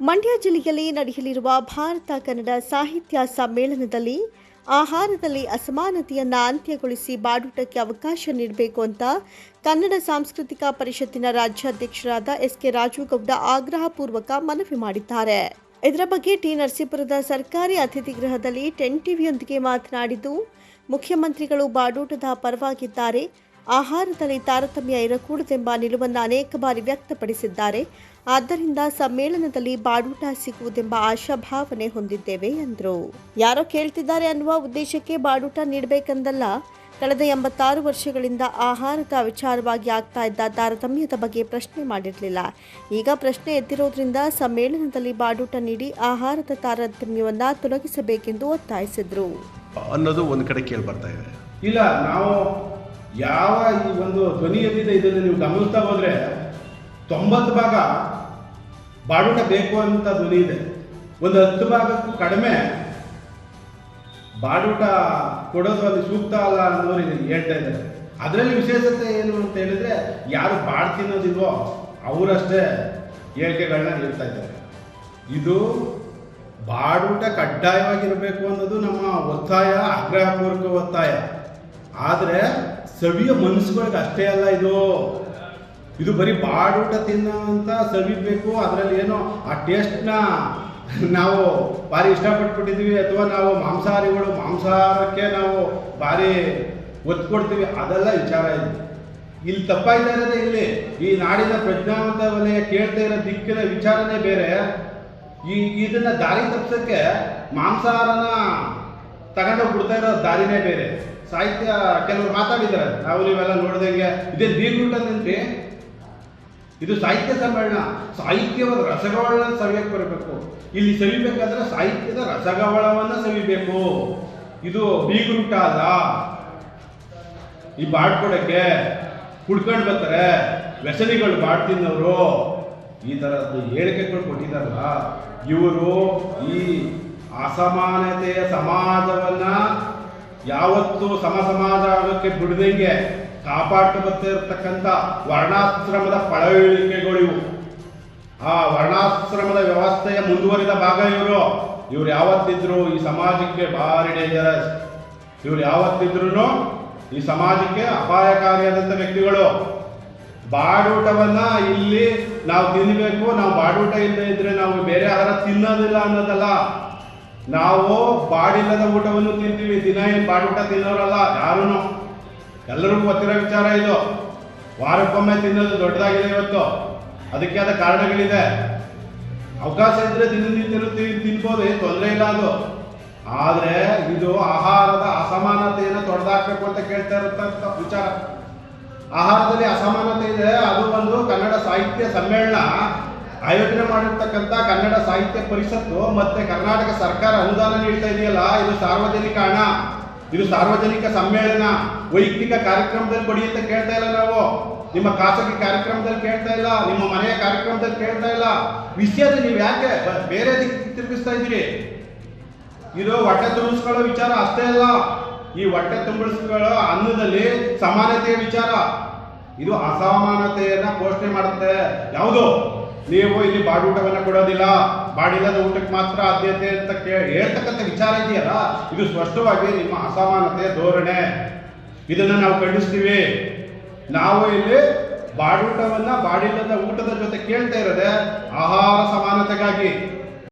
ಮಂಡ್ಯ ಜಿಲ್ಲೆಯಲ್ಲಿ ನಡೆಯಲಿರುವ ಭಾರತ ಕನ್ನಡ ಸಾಹಿತ್ಯ ಸಮ್ಮೇಳನದಲ್ಲಿ ಆಹಾರದಲ್ಲಿ ಅಸಮಾನತೆಯನ್ನು ಅಂತ್ಯಗೊಳಿಸಿ ಬಾಡೂಟಕ್ಕೆ ಅವಕಾಶ ನೀಡಬೇಕು ಅಂತ ಕನ್ನಡ ಸಾಂಸ್ಕೃತಿಕ ಪರಿಷತ್ತಿನ ರಾಜ್ಯಾಧ್ಯಕ್ಷರಾದ ಎಸ್ ಕೆ ರಾಜುಗೌಡ ಆಗ್ರಹಪೂರ್ವಕ ಮನವಿ ಮಾಡಿದ್ದಾರೆ. ಇದರ ಬಗ್ಗೆ ಟಿ ನರಸೀಪುರದ ಸರ್ಕಾರಿ ಅತಿಥಿ ಗೃಹದಲ್ಲಿ ಟೆನ್ ಟಿವಿಯೊಂದಿಗೆ ಮಾತನಾಡಿದ್ದು, ಮುಖ್ಯಮಂತ್ರಿಗಳು ಬಾಡೂಟದ ಪರವಾಗಿದ್ದಾರೆ. ಆಹಾರದಲ್ಲಿ ತಾರತಮ್ಯ ಇರಕೂಡದೆಂಬ ನಿಲುವನ್ನು ಅನೇಕ ಬಾರಿ ವ್ಯಕ್ತಪಡಿಸಿದ್ದಾರೆ. ಆದ್ದರಿಂದ ಸಮ್ಮೇಳನದಲ್ಲಿ ಬಾಡೂಟ ಸಿಗುವುದೆಂಬ ಆಶಾಭಾವನೆ ಹೊಂದಿದ್ದೇವೆ ಎಂದರು. ಯಾರೋ ಕೇಳ್ತಿದ್ದಾರೆ ಅನ್ನುವ ಉದ್ದೇಶಕ್ಕೆ ಬಾಡೂಟ ನೀಡಬೇಕೆಂದಲ್ಲ ಕಳೆದ ಎಂಬತ್ತಾರು ವರ್ಷಗಳಿಂದ ಆಹಾರದ ವಿಚಾರವಾಗಿ ಆಗ್ತಾ ಇದ್ದ ತಾರತಮ್ಯದ ಬಗ್ಗೆ ಪ್ರಶ್ನೆ ಮಾಡಿರಲಿಲ್ಲ. ಈಗ ಪ್ರಶ್ನೆ ಎದ್ದಿರೋದ್ರಿಂದ ಸಮ್ಮೇಳನದಲ್ಲಿ ಬಾಡೂಟ ನೀಡಿ ಆಹಾರದ ತಾರತಮ್ಯವನ್ನು ತೊಲಗಿಸಬೇಕೆಂದು ಒತ್ತಾಯಿಸಿದರು. ಅನ್ನೋದು ಒಂದು ಕಡೆ ಕೇಳಿ ಬರ್ತಾ ಇದೆ. ಇಲ್ಲ ನಾವು ಯಾವ ಈ ಒಂದು ಧ್ವನಿ ಎಲ್ಲಿದೆ ಇದನ್ನು ನೀವು ಗಮನಿಸ್ತಾ ಹೋದ್ರೆ, ತೊಂಬತ್ತು ಭಾಗ ಬಾಡೂಟ ಬೇಕು ಅಂತ ಧ್ವನಿ ಇದೆ. ಒಂದು ಹತ್ತು ಭಾಗಕ್ಕೂ ಕಡಿಮೆ ಬಾಡೂಟ ಕೊಡೋದು ಅಲ್ಲಿ ಸೂಕ್ತ ಅಲ್ಲ ಅನ್ನೋರು ಹೇಳ್ತಾ ಇದ್ದಾರೆ. ಅದರಲ್ಲಿ ವಿಶೇಷತೆ ಏನು ಅಂತ ಹೇಳಿದ್ರೆ, ಯಾರು ಬಾಡ್ ತಿನ್ನೋದಿಲ್ವೋ ಅವರಷ್ಟೇ ಹೇಳಿಕೆಗಳನ್ನ ಹೇಳ್ತಾ ಇದ್ದಾರೆ. ಇದು ಬಾಡೂಟ ಕಡ್ಡಾಯವಾಗಿರಬೇಕು ಅನ್ನೋದು ನಮ್ಮ ಒತ್ತಾಯ, ಆಗ್ರಹಪೂರ್ವಕ ಒತ್ತಾಯ. ಆದರೆ ಸವಿಯ ಮನಸ್ಸುಗಳಿಗೆ ಅಷ್ಟೇ ಅಲ್ಲ, ಇದು ಇದು ಬರೀ ಬಾಡೂಟ ತಿನ್ನೋ ಅಂತ ಸವಿಬೇಕು ಅದರಲ್ಲಿ ಏನೋ ಆ ಟೇಸ್ಟ್ನ ನಾವು ಭಾರಿ ಇಷ್ಟಪಟ್ಬಿಟ್ಟಿದ್ದೀವಿ, ಅಥವಾ ನಾವು ಮಾಂಸಾಹಾರಿಗಳು ಮಾಂಸಾಹಾರಕ್ಕೆ ನಾವು ಭಾರಿ ಒತ್ತು ಕೊಡ್ತೀವಿ ಅದೆಲ್ಲ ವಿಚಾರ ಇದೆ. ಇಲ್ಲಿ ತಪ್ಪಾಯ್ತಾ ಇರೋದೇ ಇಲ್ಲಿ. ಈ ನಾಡಿನ ಪ್ರಜ್ಞಾವಂತ ವಲಯ ಕೇಳ್ತಾ ಇರೋ ದಿಕ್ಕಿನ ವಿಚಾರನೇ ಬೇರೆ. ಈ, ಇದನ್ನ ದಾರಿ ತಪ್ಪಿಸೋಕ್ಕೆ ಮಾಂಸಾಹಾರನ ತಗೊಂಡೋಗಿ ಬಿಡ್ತಾ ಇರೋ ದಾರಿನೇ ಬೇರೆ. ಸಾಹಿತ್ಯ ಕೆಲವರು ಮಾತಾಡಿದ್ದಾರೆ. ನಾವು ನೀವೆಲ್ಲ ನೋಡ್ದಂಗೆ ಇದೇ ಬೀಗ್ರೂಟಂದ್ರಿ ಇದು ಸಾಹಿತ್ಯ ಸಮ್ಮೇಳನ. ಸಾಹಿತ್ಯವಾದ ರಸಗವಳನ ಸವಿಯಕ್ಕೆ ಬರಬೇಕು. ಇಲ್ಲಿ ಸವಿಬೇಕಾದ್ರೆ ಸಾಹಿತ್ಯದ ರಸಗವಳವನ್ನ ಸವಿಬೇಕು. ಇದು ಬೀಗ್ರೂಟ ಅಲ್ಲ. ಈ ಬಾಡ್ಕೊಡಕ್ಕೆ ಕುಡ್ಕೊಂಡು ಬರ್ತಾರೆ. ವ್ಯಸನಿಗಳು ಬಾಡ್ ತಿನ್ನೋರು. ಈ ಥರದ್ದು ಹೇಳಿಕೆಗಳು ಕೊಟ್ಟಿದ್ದಾರಲ್ಲ, ಇವರು ಈ ಅಸಮಾನತೆಯ ಸಮಾಜವನ್ನ ಯಾವತ್ತೂ ಸಮ ಸಮಾಜ ಆಗೋಕ್ಕೆ ಬಿಡದಂಗೆ ಕಾಪಾಟು ಬರ್ತಾ ಇರತಕ್ಕಂಥ ವರ್ಣಾಶ್ರಮದ ಪಳವಳಿಕೆಗಳು ಇವು ಆ ವರ್ಣಾಶ್ರಮದ ವ್ಯವಸ್ಥೆಯ ಮುಂದುವರಿದ ಭಾಗ ಇವರು. ಇವ್ರು ಯಾವತ್ತಿದ್ರು ಈ ಸಮಾಜಕ್ಕೆ ಭಾರಿ ಡೇಂಜರಸ್ ಇವ್ರು ಯಾವತ್ತಿದ್ರು ಈ ಸಮಾಜಕ್ಕೆ ಅಪಾಯಕಾರಿಯಾದಂಥ ವ್ಯಕ್ತಿಗಳು. ಬಾಡೂಟವನ್ನ ಇಲ್ಲಿ ನಾವು ತಿನ್ನಬೇಕು ನಾವು ಬಾಡೂಟ ಇಲ್ಲದೆ ಇದ್ರೆ ನಾವು ಬೇರೆ ಆಹಾರ ತಿನ್ನೋದಿಲ್ಲ ಅನ್ನೋದಲ್ಲ. ನಾವು ಬಾಡಿಲ್ಲದ ಊಟವನ್ನು ತಿಂತೀವಿ. ದಿನ ಏನು ಊಟ ತಿನ್ನೋರಲ್ಲ ಯಾರೂ ಎಲ್ಲರಿಗೂ ಗೊತ್ತಿರೋ ವಿಚಾರ ಇದು. ವಾರಕ್ಕೊಮ್ಮೆ ತಿನ್ನೋದು ದೊಡ್ಡದಾಗಿದೆ ಇವತ್ತು. ಅದಕ್ಕೆ ಆದ ಕಾರಣಗಳಿದೆ. ಅವಕಾಶ ಇದ್ರೆ ದಿನನಿತ್ಯನೂ ತಿ- ತಿನ್ಬೋದು, ಏನು ತೊಂದರೆ ಇಲ್ಲ ಅದು. ಆದರೆ ಇದು ಆಹಾರದ ಅಸಮಾನತೆಯನ್ನು ತೊಡೆದಾಕ್ಬೇಕು ಅಂತ ಕೇಳ್ತಾ ಇರತಕ್ಕಂಥ ವಿಚಾರ. ಆಹಾರದಲ್ಲಿ ಅಸಮಾನತೆ ಇದೆ. ಅದು ಒಂದು ಕನ್ನಡ ಸಾಹಿತ್ಯ ಸಮ್ಮೇಳನ. ಆಯೋಜನೆ ಮಾಡಿರ್ತಕ್ಕಂಥ ಕನ್ನಡ ಸಾಹಿತ್ಯ ಪರಿಷತ್ತು ಮತ್ತೆ ಕರ್ನಾಟಕ ಸರ್ಕಾರ ಅನುದಾನ ನೀಡ್ತಾ ಇದೆಯಲ್ಲ, ಇದು ಸಾರ್ವಜನಿಕ ಹಣ. ಇದು ಸಾರ್ವಜನಿಕ ಸಮ್ಮೇಳನ, ವೈಯಕ್ತಿಕ ಕಾರ್ಯಕ್ರಮದಲ್ಲಿ ಕೊಡಿ ಅಂತ ಕೇಳ್ತಾ ಇಲ್ಲ ನಾವು. ನಿಮ್ಮ ಖಾಸಗಿ ಕಾರ್ಯಕ್ರಮದಲ್ಲಿ ಕೇಳ್ತಾ ಇಲ್ಲ, ನಿಮ್ಮ ಮನೆಯ ಕಾರ್ಯಕ್ರಮದಲ್ಲಿ ಕೇಳ್ತಾ ಇಲ್ಲ. ವಿಷಯದ ನೀವು ಯಾಕೆ ಬೇರೆ ದಿಕ್ಕಿಗೆ ತಿರುಗಿಸ್ತಾ ಇದ್ದೀರಿ? ಇದು ಹೊಟ್ಟೆ ತುಂಬಿಸ್ಕೊಳ್ಳೋ ವಿಚಾರ ಅಷ್ಟೇ ಅಲ್ಲ. ಈ ಹೊಟ್ಟೆ ತುಂಬಿಸ್ಕೊಳ್ಳೋ ಅನ್ನದಲ್ಲಿ ಸಮಾನತೆಯ ವಿಚಾರ. ಇದು ಅಸಮಾನತೆಯನ್ನ ಪೋಷಣೆ ಮಾಡುತ್ತೆ. ಯಾವುದು? ನೀವು ಇಲ್ಲಿ ಬಾಡೂಟವನ್ನ ಕೊಡೋದಿಲ್ಲ. ಬಾಡಿಲ್ಲದ ಊಟಕ್ಕೆ ಮಾತ್ರ ಆದ್ಯತೆ ಅಂತ ಹೇಳ್ತಕ್ಕಂಥ ವಿಚಾರ ಇದೆಯಲ್ಲ, ಇದು ಸ್ಪಷ್ಟವಾಗಿ ನಿಮ್ಮ ಅಸಮಾನತೆಯ ಧೋರಣೆ. ಇದನ್ನ ನಾವು ಖಂಡಿಸ್ತೀವಿ. ನಾವು ಇಲ್ಲಿ ಬಾಡೂಟವನ್ನ ಬಾಡಿಲ್ಲದ ಊಟದ ಜೊತೆ ಕೇಳ್ತಾ ಇರೋದೆ ಆಹಾರ